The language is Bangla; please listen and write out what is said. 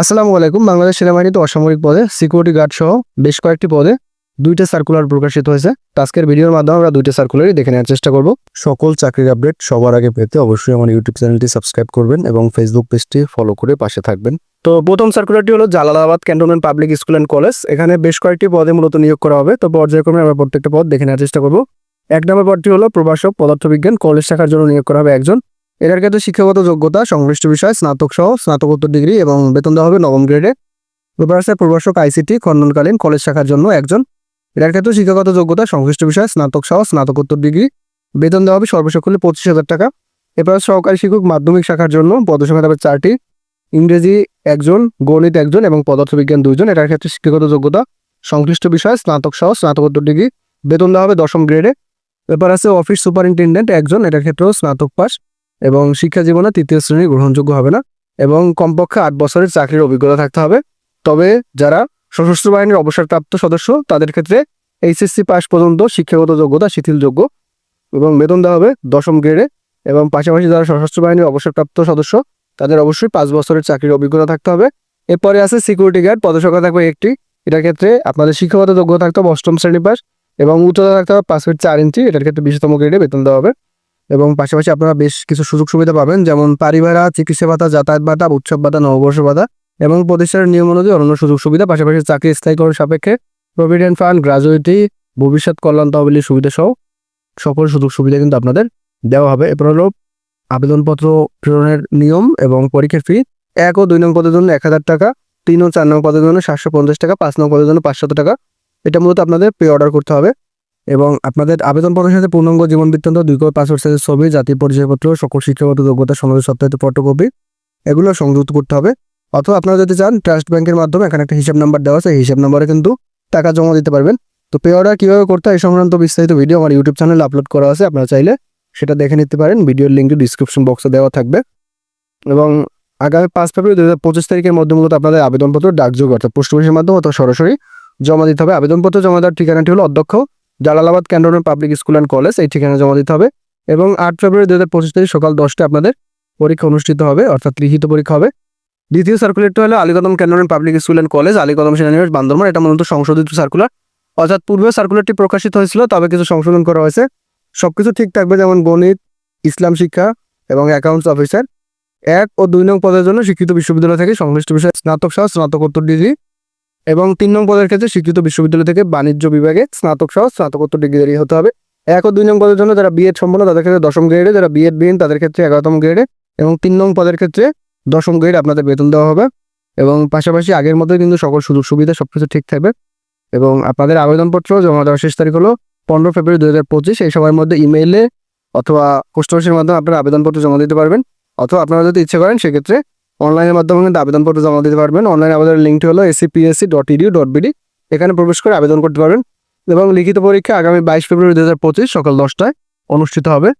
আসসালামু আলাইকুম। বাংলাদেশ সেনাবাহিনীতে অসামরিক পদে সিকিউরিটি গার্ড সহ বেশ কয়েকটি পদে দুইটা সার্কুলার প্রকাশিত হয়েছে। আজকের ভিডিওর মাধ্যমে আমরা দুইটা সার্কুলারই দেখে নেওয়ার চেষ্টা করব। সকল চাকরির আপডেট সবার আগে পেতে অবশ্যই আমার ইউটিউব চ্যানেলটি সাবস্ক্রাইব করবেন এবং ফেসবুক পেজটি ফলো করে পাশে থাকবেন। তো প্রথম সার্কুলারটি হলো Jalalabad cantonment public school and college এখানে বেশ কয়েকটি পদে মূলত নিয়োগ করা হবে। তো পর্যায়ক্রমে আমরা প্রত্যেকটা পদ দেখে নেওয়ার চেষ্টা করব। এক নম্বর পদটি হলো প্রভাষক, পদার্থবিজ্ঞান কলেজ শাখার জন্য নিয়োগ করা হবে একজন। এটার ক্ষেত্রে শিক্ষাগত যোগ্যতা, সংশ্লিষ্ট বিষয়, স্নাতক সহ, স্নাতকোত্তর ডিগ্রি এবং বেতন দেওয়া হবে নবম গ্রেডে প্রভাষক প্রভাষক আইসিটি খণ্ডনকালীন কলেজ শাখার জন্য একজন। এটার ক্ষেত্রে শিক্ষাগত যোগ্যতা, সংশ্লিষ্ট বিষয়, স্নাতক সহ, স্নাতকোত্তর ডিগ্রি। বেতন দেওয়া হবে সর্বসকলে পঁচিশ হাজার টাকা। এরপর সহকারী শিক্ষক মাধ্যমিক শাখার জন্য পদসংখ্যা দেবে চারটি। ইংরেজি একজন, গণিত একজন এবং পদার্থবিজ্ঞান দুইজন। এটার ক্ষেত্রে শিক্ষাগত যোগ্যতা, সংশ্লিষ্ট বিষয়, স্নাতক সহ, স্নাতকোত্তর ডিগ্রি। বেতন দেওয়া হবে দশম গ্রেডে এরপর আছে অফিস সুপারিনটেন্ডেন্ট একজন, এটার ক্ষেত্রেও স্নাতক পাস এবং শিক্ষা জীবনে তৃতীয় শ্রেণি গ্রহণযোগ্য হবে না এবং কমপক্ষে আট বছরের চাকরির অভিজ্ঞতা থাকতে হবে। তবে যারা সশস্ত্র বাহিনীর অবসরপ্রাপ্ত সদস্য, তাদের ক্ষেত্রে এইচএসসি পাস পর্যন্ত শিক্ষাগত যোগ্যতা শিথিলযোগ্য এবং বেতন দেওয়া হবে দশম গ্রেডে এবং পাশাপাশি যারা সশস্ত্র বাহিনীর অবসরপ্রাপ্ত সদস্য, তাদের অবশ্যই পাঁচ বছরের চাকরির অভিজ্ঞতা থাকতে হবে। এরপরে আছে সিকিউরিটি গার্ড পদসংখ্যা থাকবে একটি। এটার ক্ষেত্রে আপনাদের শিক্ষাগত যোগ্যতা থাকতে হবে অষ্টম শ্রেণি পাস এবং উচ্চতা থাকতে হবে পাঁচ ফিট চার ইঞ্চি। এটার ক্ষেত্রে বিশতম গ্রেডে বেতন দেওয়া হবে। এবং পাশাপাশি আপনারা বেশ কিছু সুযোগ সুবিধা পাবেন, যেমন পারি ভাড়া চিকিৎসা ভাতা, যাতায়াত ভাতা, উৎসব ভাতা, নববর্ষ ভাতা এবং প্রতিষ্ঠানের নিয়ম অনুযায়ী অন্যান্য সুযোগ সুবিধা, পাশাপাশি চাকরি স্থায়ীকরণ সাপেক্ষে প্রভিডেন্ট ফান্ড, গ্রাজুইটি, ভবিষ্যৎ কল্যাণ তহবিলের সুবিধা সহ সকল সুযোগ সুবিধা কিন্তু আপনাদের দেওয়া হবে। এরপর হলো আবেদনপত্র প্রেরণের নিয়ম এবং পরীক্ষার ফি। এক ও দুই নং পদের জন্য এক হাজার টাকা, তিন ও চার নং পদের জন্য সাতশো পঞ্চাশ টাকা, পাঁচ নং পদের জন্য পাঁচশত টাকা। এটা মূলত আপনাদের পে অর্ডার করতে হবে। এবং আপনাদের আবেদনপত্রের সাথে পূর্ণাঙ্গ জীবন বৃত্তান্ত, দুই কপি পাসপোর্ট সাইজের ছবি, জাতীয় পরিচয়পত্র, সকল শিক্ষাগত যোগ্যতা, সনদের সপ্তাহে ফটোকপি, এগুলো সংযুক্ত করতে হবে। অথবা আপনারা যদি চান, ট্রাস্ট ব্যাংকের মাধ্যমে এখানে একটা হিসাব নাম্বার দেওয়া আছে হিসাব নাম্বারে কিন্তু টাকা জমা দিতে পারবেন। তো পে অর্ডার কীভাবে করতে হয় সংক্রান্ত বিস্তারিত ভিডিও আমার ইউটিউব চ্যানেলে আপলোড করা আছে, আপনারা চাইলে সেটা দেখে নিতে পারেন। ভিডিওর লিঙ্কটি ডিসক্রিপশন বক্সে দেওয়া থাকবে। এবং আগামী পাঁচ ফেব্রুয়ারি দু হাজার পঁচিশ তারিখের মধ্যে মূলত আপনাদের আবেদনপত্র ডাকযোগ, অর্থাৎ পোস্ট অফিসের মাধ্যমে অথবা সরাসরি জমা দিতে হবে। আবেদনপত্র জমা দেওয়ার ঠিকানাটি হলো অধ্যক্ষ Jalalabad cantonment public school and college, এই ঠিকানা জমা দিতে হবে। এবং আট ফেব্রুয়ারি দু হাজার পঁচিশ তারিখ সকাল দশটায় আপনাদের পরীক্ষা অনুষ্ঠিত হবে, অর্থাৎ লিখিত পরীক্ষা হবে। দ্বিতীয় সার্কুলারটা হলো Alikadam cantonment public school and college, Alikadam সেনানিবাস Bandarban. এটা মূলত সংশোধিত সার্কুলার অর্থাৎ পূর্বে সার্কুলারটি প্রকাশিত হয়েছিল, তবে কিছু সংশোধন করা হয়েছে। সব কিছু ঠিক থাকবে যেমন গণিত, ইসলাম শিক্ষা এবং অ্যাকাউন্টস অফিসার এক ও দুই নং পদের জন্য শিক্ষিত বিশ্ববিদ্যালয় থেকে সংশ্লিষ্ট বিষয়ে স্নাতক সহ স্নাতকোত্তর ডিগ্রি এবং তিন নং পদের ক্ষেত্রে শিক্ষিত বিশ্ববিদ্যালয় থেকে বাণিজ্য বিভাগে স্নাতক সহ স্নাতকোত্তর ডিগ্রি হতে হবে। এক ও দুই নং পদের জন্য যারা বিএড সম্পন্ন, তাদের ক্ষেত্রে দশম গ্রেডে যারা বিএড বিএন তাদের ক্ষেত্রে এগারোতম গ্রেডে এবং তিন নং পদের ক্ষেত্রে দশম গ্রেড আপনাদের বেতন দেওয়া হবে এবং পাশাপাশি আগের মতোই কিন্তু সকল সুযোগ সুবিধা সবকিছু ঠিক থাকবে এবং আপনাদের আবেদনপত্র জমা দেওয়ার শেষ তারিখ হলো পনেরো ফেব্রুয়ারি দু হাজার পঁচিশ। এই সময়ের মধ্যে ইমেইলে অথবা পোস্ট অফিসের মাধ্যমে আপনারা আবেদনপত্র জমা দিতে পারবেন। অথবা আপনারা যদি ইচ্ছে করেন, সেক্ষেত্রে অনলাইনের মাধ্যমে কিন্তু আবেদনপত্র জমা দিতে পারবেন। অনলাইন আবেদনের লিঙ্কটি হলো ACPSC dot edu dot BD এখানে প্রবেশ করে আবেদন করতে পারবেন এবং লিখিত পরীক্ষা আগামী বাইশ ফেব্রুয়ারি দু হাজার পঁচিশ সকাল দশটায় অনুষ্ঠিত হবে।